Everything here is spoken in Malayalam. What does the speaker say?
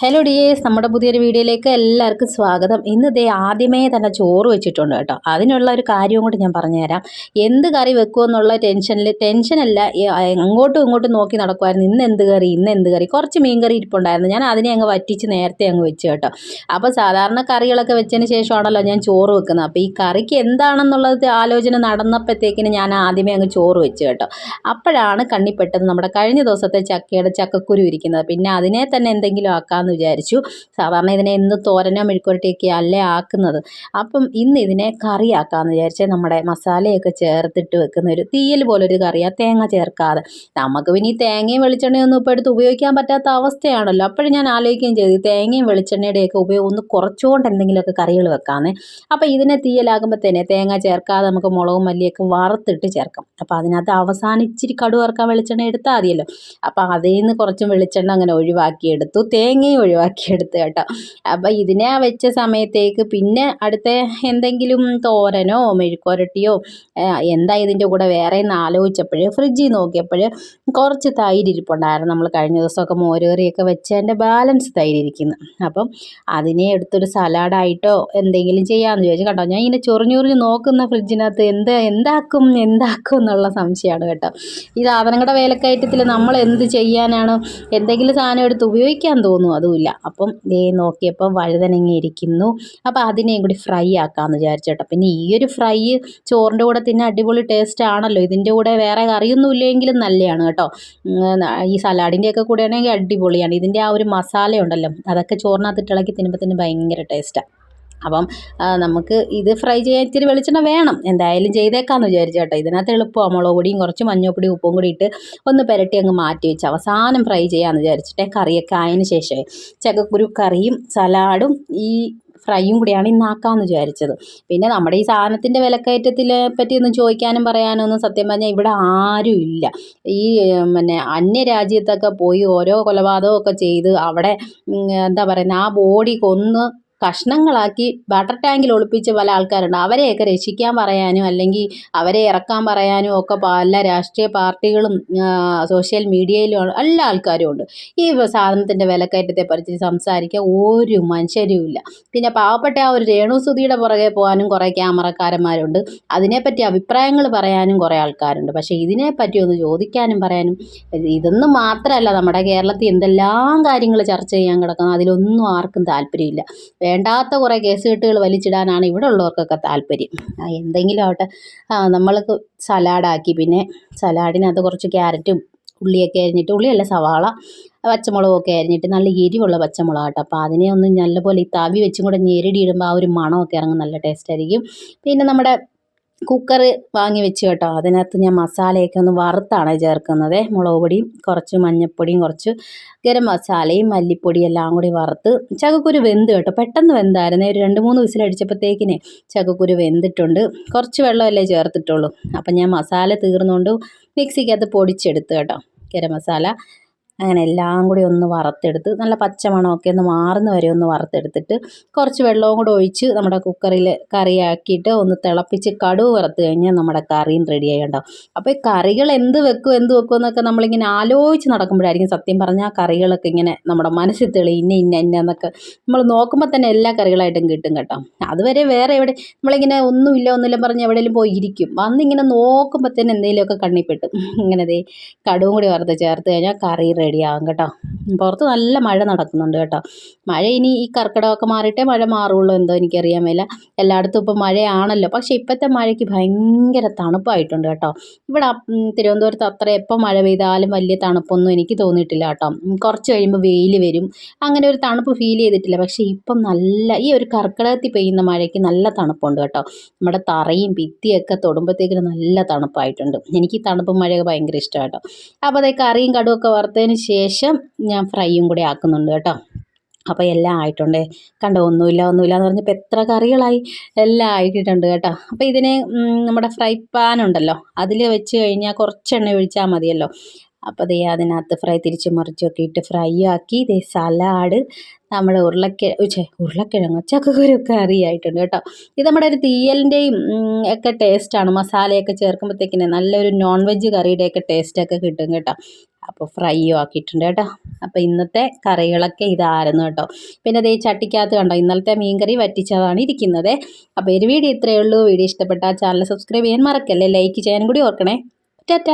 ഹലോ ഡിയേഴ്സ് നമ്മുടെ പുതിയൊരു വീഡിയോയിലേക്ക് എല്ലാവർക്കും സ്വാഗതം. ഇന്ന് ദേ ആദ്യമേ തന്നെ ചോറ് വെച്ചിട്ടുണ്ട് കേട്ടോ. അതിനുള്ള ഒരു കാര്യവും കൂടി ഞാൻ പറഞ്ഞുതരാം. എന്ത് കറി വെക്കുമെന്നുള്ള ടെൻഷനിൽ ടെൻഷനല്ല അങ്ങോട്ടും ഇങ്ങോട്ടും നോക്കി നടക്കുമായിരുന്നു ഇന്ന് എന്ത് കറി ഇന്ന് എന്ത് കറി? കുറച്ച് മീൻ കറി ഇരിപ്പുണ്ടായിരുന്നു. ഞാൻ അതിനെ അങ്ങ് വറ്റിച്ച് നേരത്തെ അങ്ങ് വെച്ചു കേട്ടോ. അപ്പോൾ സാധാരണ കറികളൊക്കെ വെച്ചതിന് ശേഷമാണല്ലോ ഞാൻ ചോറ് വെക്കുന്നത്. അപ്പോൾ ഈ കറിക്ക് എന്താണെന്നുള്ളത് ആലോചന നടന്നപ്പോഴത്തേക്കിന് ഞാൻ ആദ്യമേ അങ്ങ് ചോറ് വെച്ചു കേട്ടോ. അപ്പോഴാണ് കണ്ണിപ്പെട്ടത് നമ്മുടെ കഴിഞ്ഞ ദിവസത്തെ ചക്കയുടെ ചക്കക്കുരു ഇരിക്കുന്നത്. പിന്നെ അതിനെ തന്നെ എന്തെങ്കിലും ആക്കാമെന്ന് വിചാരിച്ചു. സാധാരണ ഇതിനെ എന്ത് തോരനോ മെഴുക്കുരട്ടിയൊക്കെ അല്ലേ ആക്കുന്നത്. അപ്പം ഇന്ന് ഇതിനെ കറിയാക്കാമെന്ന് വിചാരിച്ച് നമ്മുടെ മസാലയൊക്കെ ചേർത്തിട്ട് വെക്കുന്ന ഒരു തീയൽ പോലൊരു കറിയാണ് തേങ്ങ ചേർക്കാതെ. നമുക്ക് പിന്നെ ഈ തേങ്ങയും വെളിച്ചെണ്ണയും ഒന്നും ഇപ്പോൾ എടുത്ത് ഉപയോഗിക്കാൻ പറ്റാത്ത അവസ്ഥയാണല്ലോ. അപ്പോഴും ഞാൻ ആലോചിക്കുകയും ചെയ്തു തേങ്ങയും വെളിച്ചെണ്ണയുടെയൊക്കെ ഉപയോഗം ഒന്ന് കുറച്ചുകൊണ്ട് എന്തെങ്കിലുമൊക്കെ കറികൾ വെക്കാമെന്നേ. അപ്പോൾ ഇതിനെ തീയലാകുമ്പോൾ തന്നെ തേങ്ങ ചേർക്കാതെ നമുക്ക് മുളകും മല്ലിയൊക്കെ വറുത്തിട്ട് ചേർക്കാം. അപ്പോൾ അതിനകത്ത് അവസാനം ഇച്ചിരി കടുക് വറുക്കാൻ വെളിച്ചെണ്ണ എടുത്താൽ മതിയല്ലോ. അപ്പോൾ അതിൽ നിന്ന് കുറച്ച് വെളിച്ചെണ്ണ അങ്ങനെ ഒഴിവാക്കിയെടുത്തു. തേങ്ങയും ഒഴിവാക്കിയെടുത്തു കേട്ടോ. അപ്പോൾ ഇതിനെ വെച്ച സമയത്തേക്ക് പിന്നെ അടുത്ത എന്തെങ്കിലും തോരനോ മെഴുക്കുരട്ടിയോ എന്താ ഇതിന്റെ കൂടെ വേറെ എന്ന് ആലോചിച്ചപ്പോൾ ഫ്രിഡ്ജിൽ നോക്കിയപ്പോൾ കുറച്ച് തൈര് ഇരിപ്പുണ്ടായിരുന്നു. നമ്മൾ കഴിഞ്ഞ ദിവസമൊക്കെ മോരുകറിയൊക്കെ വെച്ചതിന്റെ ബാലൻസ് തൈര് ഇരിക്കുന്നു. അപ്പം അതിനെ എടുത്തൊരു സലാഡായിട്ടോ എന്തെങ്കിലും ചെയ്യാമെന്ന് ചോദിച്ചു കേട്ടോ ഞാൻ ഇങ്ങനെ ചൊറിഞ്ഞുറിഞ്ഞ് നോക്കുന്ന ഫ്രിഡ്ജിനകത്ത് എന്ത് എന്താക്കും എന്താക്കും എന്നുള്ള സംശയമാണ് കേട്ടോ. ഈ സാധനങ്ങളുടെ വേലക്കയറ്റത്തിൽ നമ്മൾ എന്ത് ചെയ്യാനാണ്? എന്തെങ്കിലും സാധനം എടുത്ത് ഉപയോഗിക്കാൻ തോന്നും അതുമില്ല അപ്പം ദേ നോക്കിയപ്പോൾ വഴുതനങ്ങ ഇരിക്കുന്നു. അപ്പോൾ അതിനെയും കൂടി ഫ്രൈ ആക്കാമെന്ന് വിചാരിച്ചു കേട്ടോ. പിന്നെ ഈ ഒരു ഫ്രൈ ചോറിന്റെ കൂടെ തിന്നെ അടിപൊളി ടേസ്റ്റ് ആണല്ലോ. ഇതിന്റെ കൂടെ വേറെ കറിയൊന്നും ഇല്ലെങ്കിലും നല്ലതാണ് കേട്ടോ. ഈ സലാഡിന്റെയൊക്കെ കൂടെ ആണെങ്കിൽ അടിപൊളിയാണ്. ഇതിന്റെ ആ ഒരു മസാല ഉണ്ടല്ലോ. അതൊക്കെ ചോറിനകത്തിട്ട് ഇളക്കി തിന്നുമ്പോൾ തന്നെ ഭയങ്കര ടേസ്റ്റാണ് അപ്പം നമുക്ക് ഇത് ഫ്രൈ ചെയ്യാൻ ഇത്തിരി വെളിച്ചെണ്ണ വേണം. എന്തായാലും ചെയ്തേക്കാമെന്ന് വിചാരിച്ചു കേട്ടോ. ഇതിനകത്ത് എളുപ്പമാണ് മുളക് പൊടിയും കുറച്ച് മഞ്ഞൾപ്പൊടിയും ഉപ്പും കൂടി ഇട്ട് ഒന്ന് പുരട്ടി അങ്ങ് മാറ്റി വെച്ച് അവസാനം ഫ്രൈ ചെയ്യാമെന്ന് വിചാരിച്ചിട്ടേ കറിയൊക്കെ ആയതിനു ശേഷമേ. ചക്കക്കുരു കറിയും സലാഡും ഈ ഫ്രൈയും കൂടിയാണ് ഇന്നാക്കാമെന്ന് വിചാരിച്ചത്. പിന്നെ നമ്മുടെ ഈ സാധനത്തിന്റെ വിലക്കയറ്റത്തിനെ പറ്റിയൊന്നും ചോദിക്കാനും പറയാനും ഒന്നും സത്യം പറഞ്ഞാൽ ഇവിടെ ആരും ഇല്ല. ഈ പിന്നെ അന്യരാജ്യത്തൊക്കെ പോയി ഓരോ കൊലപാതകമൊക്കെ ചെയ്ത് അവിടെ എന്താ പറയുന്നത് ആ ബോഡി കൊന്ന് കഷ്ണങ്ങളാക്കി വാട്ടർ ടാങ്കിൽ ഒളിപ്പിച്ച പല ആൾക്കാരുണ്ട്. അവരെയൊക്കെ രക്ഷിക്കാൻ പറയാനും അല്ലെങ്കിൽ അവരെ ഇറക്കാൻ പറയാനും ഒക്കെ പല രാഷ്ട്രീയ പാർട്ടികളും സോഷ്യൽ മീഡിയയിലും എല്ലാ ആൾക്കാരും ഉണ്ട്. ഈ സാധനത്തിന്റെ വിലക്കയറ്റത്തെ പറ്റി സംസാരിക്കാൻ ഒരു മനുഷ്യരും ഇല്ല. പിന്നെ പാവപ്പെട്ട ആ ഒരു രേണുസുതിയുടെ പുറകെ പോകാനും കുറേ ക്യാമറക്കാരന്മാരുണ്ട്. അതിനെപ്പറ്റി അഭിപ്രായങ്ങൾ പറയാനും കുറേ ആൾക്കാരുണ്ട്. പക്ഷേ ഇതിനെപ്പറ്റി ഒന്ന് ചോദിക്കാനും പറയാനും ഇതൊന്നും മാത്രമല്ല നമ്മുടെ കേരളത്തിൽ എന്തെല്ലാം കാര്യങ്ങൾ ചർച്ച ചെയ്യാൻ കിടക്കുന്നത് അതിലൊന്നും ആർക്കും താല്പര്യമില്ല. വേണ്ടാത്ത കുറേ കേസ് കെട്ടുകൾ വലിച്ചിടാനാണ് ഇവിടെ ഉള്ളവർക്കൊക്കെ താല്പര്യം എന്തെങ്കിലും ആവട്ടെ. നമ്മൾക്ക് സലാഡാക്കി പിന്നെ സലാഡിനകത്ത് കുറച്ച് ക്യാരറ്റും ഉള്ളിയൊക്കെ അരിഞ്ഞിട്ട് ഉള്ളിയല്ല സവാള പച്ചമുളകൊക്കെ അരിഞ്ഞിട്ട് നല്ല എരിവുള്ള പച്ചമുളക് കേട്ടോ അപ്പോൾ അതിനെ ഒന്ന് നല്ലപോലെ ഈ തവി വെച്ചും കൂടെ ഞെരടി ഇടുമ്പോൾ ആ ഒരു മണമൊക്കെ ഇറങ്ങും നല്ല ടേസ്റ്റ് ആയിരിക്കും. പിന്നെ നമ്മുടെ കുക്കർ വാങ്ങി വെച്ച് കേട്ടോ. അതിനകത്ത് ഞാൻ മസാലയൊക്കെ ഒന്ന് വറുത്താണ് ചേർക്കുന്നത്. മുളക് പൊടിയും കുറച്ച് മഞ്ഞൾപ്പൊടിയും കുറച്ച് ഗരം മസാലയും മല്ലിപ്പൊടിയും എല്ലാം കൂടി വറുത്ത് ചക്കക്കുരു വെന്ത് കേട്ടോ. പെട്ടെന്ന് വെന്തായിരുന്നു. ഒരു രണ്ട് മൂന്ന് വിസിലടിച്ചപ്പോഴത്തേക്കിനെ ചക്കക്കുരു വെന്തിട്ടുണ്ട്. കുറച്ച് വെള്ളമല്ലേ ചേർത്തിട്ടുള്ളൂ. അപ്പം ഞാൻ മസാല തീർന്നുകൊണ്ട് മിക്സിക്കകത്ത് പൊടിച്ചെടുത്ത് കേട്ടോ. ഗരം മസാല അങ്ങനെ എല്ലാം കൂടി ഒന്ന് വറുത്തെടുത്ത് നല്ല പച്ചമണമൊക്കെ ഒന്ന് മാറുന്ന വരെ ഒന്ന് വറുത്തെടുത്തിട്ട് കുറച്ച് വെള്ളവും കൂടെ ഒഴിച്ച് നമ്മുടെ കുക്കറിൽ കറിയാക്കിയിട്ട് ഒന്ന് തിളപ്പിച്ച് കടുവ് വറുത്ത് കഴിഞ്ഞാൽ നമ്മുടെ കറിയും റെഡി ആയിട്ടോ അപ്പോൾ ഈ കറികൾ എന്ത് വെക്കും എന്ത് വെക്കും എന്നൊക്കെ നമ്മളിങ്ങനെ ആലോചിച്ച് നടക്കുമ്പോഴായിരിക്കും സത്യം പറഞ്ഞാൽ കറികളൊക്കെ ഇങ്ങനെ നമ്മുടെ മനസ്സിൽ തെളി ഇന്ന ഇന്ന ഇന്ന എന്നൊക്കെ നമ്മൾ നോക്കുമ്പോൾ തന്നെ എല്ലാ കറികളായിട്ടും കിട്ടും കേട്ടോ. അതുവരെ വേറെ എവിടെ നമ്മളിങ്ങനെ ഒന്നുമില്ല ഒന്നുമില്ല പറഞ്ഞ് എവിടെയെങ്കിലും പോയി ഇരിക്കും. വന്നിങ്ങനെ നോക്കുമ്പോൾ തന്നെ എന്തെങ്കിലുമൊക്കെ കണ്ണിപ്പെട്ടു ഇങ്ങനെ ദേ കടുവും കൂടി വറുത്ത് ചേർത്ത് കഴിഞ്ഞാൽ കറി റെഡിയാകും കേട്ടോ. പുറത്ത് നല്ല മഴ നടക്കുന്നുണ്ട് കേട്ടോ. മഴ ഇനി ഈ കർക്കിടകമൊക്കെ മാറിയിട്ടേ മഴ മാറുള്ളൂ എന്തോ എനിക്കറിയാൻ മേല. എല്ലായിടത്തും ഇപ്പോൾ മഴയാണല്ലോ. പക്ഷേ ഇപ്പോഴത്തെ മഴയ്ക്ക് ഭയങ്കര തണുപ്പായിട്ടുണ്ട് കേട്ടോ. ഇവിടെ തിരുവനന്തപുരത്ത് അത്ര എപ്പോൾ മഴ പെയ്താലും വലിയ തണുപ്പൊന്നും എനിക്ക് തോന്നിയിട്ടില്ല കേട്ടോ. കുറച്ച് കഴിയുമ്പോൾ വെയിൽ വരും. അങ്ങനെ ഒരു തണുപ്പ് ഫീൽ ചെയ്തിട്ടില്ല. പക്ഷേ ഇപ്പം നല്ല ഈ ഒരു കർക്കിടകത്തിൽ പെയ്യുന്ന മഴയ്ക്ക് നല്ല തണുപ്പുണ്ട് കേട്ടോ. നമ്മുടെ തറയും ഭിത്തിയൊക്കെ തൊടുമ്പോഴത്തേക്കിന് നല്ല തണുപ്പായിട്ടുണ്ട്. എനിക്ക് തണുപ്പ് മഴയൊക്കെ ഭയങ്കര ഇഷ്ടമാണ് കേട്ടോ. അപ്പോൾ അതേ കറിയും കടുവൊക്കെ വറുത്തതിന് ശേഷം ഫ്രൈയും കൂടി ആക്കുന്നുണ്ട് കേട്ടോ. അപ്പോൾ എല്ലാം ആയിട്ടുണ്ട്. കണ്ടോ ഒന്നുമില്ല ഒന്നുമില്ല എന്ന് പറഞ്ഞപ്പോൾ എത്ര കറികളായി. എല്ലാം ആയിട്ടുണ്ട് കേട്ടോ. അപ്പോൾ ഇതിനെ നമ്മുടെ ഫ്രൈ പാൻ ഉണ്ടല്ലോ. അതിൽ വെച്ച് കഴിഞ്ഞാൽ കുറച്ച് എണ്ണ ഒഴിച്ചാൽ മതിയല്ലോ. അപ്പോൾ ദേ അതിനകത്ത് ഫ്രൈ തിരിച്ച് മറിച്ചൊക്കെ ഇട്ട് ഫ്രൈ ആക്കി. ദേ സലാഡ് നമ്മുടെ ഉരുളക്കിഴ ഉച്ച ഉരുളക്കിഴങ്ങ്? ചക്കക്കുരൊക്കെ കറി ആയിട്ടുണ്ട് കേട്ടോ. ഇത് നമ്മുടെ ഒരു തീയലിന്റെയും ഒക്കെ ടേസ്റ്റാണ് മസാലയൊക്കെ ചേർക്കുമ്പോഴത്തേക്കിന് നല്ലൊരു നോൺ വെജ് കറിയുടെയൊക്കെ ടേസ്റ്റൊക്കെ കിട്ടും കേട്ടോ. അപ്പോൾ ഫ്രൈയും ആക്കിയിട്ടുണ്ട് കേട്ടോ. അപ്പോൾ ഇന്നത്തെ കറികളൊക്കെ ഇതായിരുന്നു കേട്ടോ. പിന്നെ ദേ ചട്ടിക്കകത്ത് കണ്ടോ ഇന്നലത്തെ മീൻകറി വറ്റിച്ചതാണ് ഇരിക്കുന്നത്. അപ്പോൾ ഒരു വീഡിയോ ഇത്രയേ ഉള്ളൂ. വീഡിയോ ഇഷ്ടപ്പെട്ട ചാനൽ സബ്സ്ക്രൈബ് ചെയ്യാൻ മറക്കല്ലേ? ലൈക്ക് ചെയ്യാനും കൂടി ഓർക്കണേ. ടാറ്റ.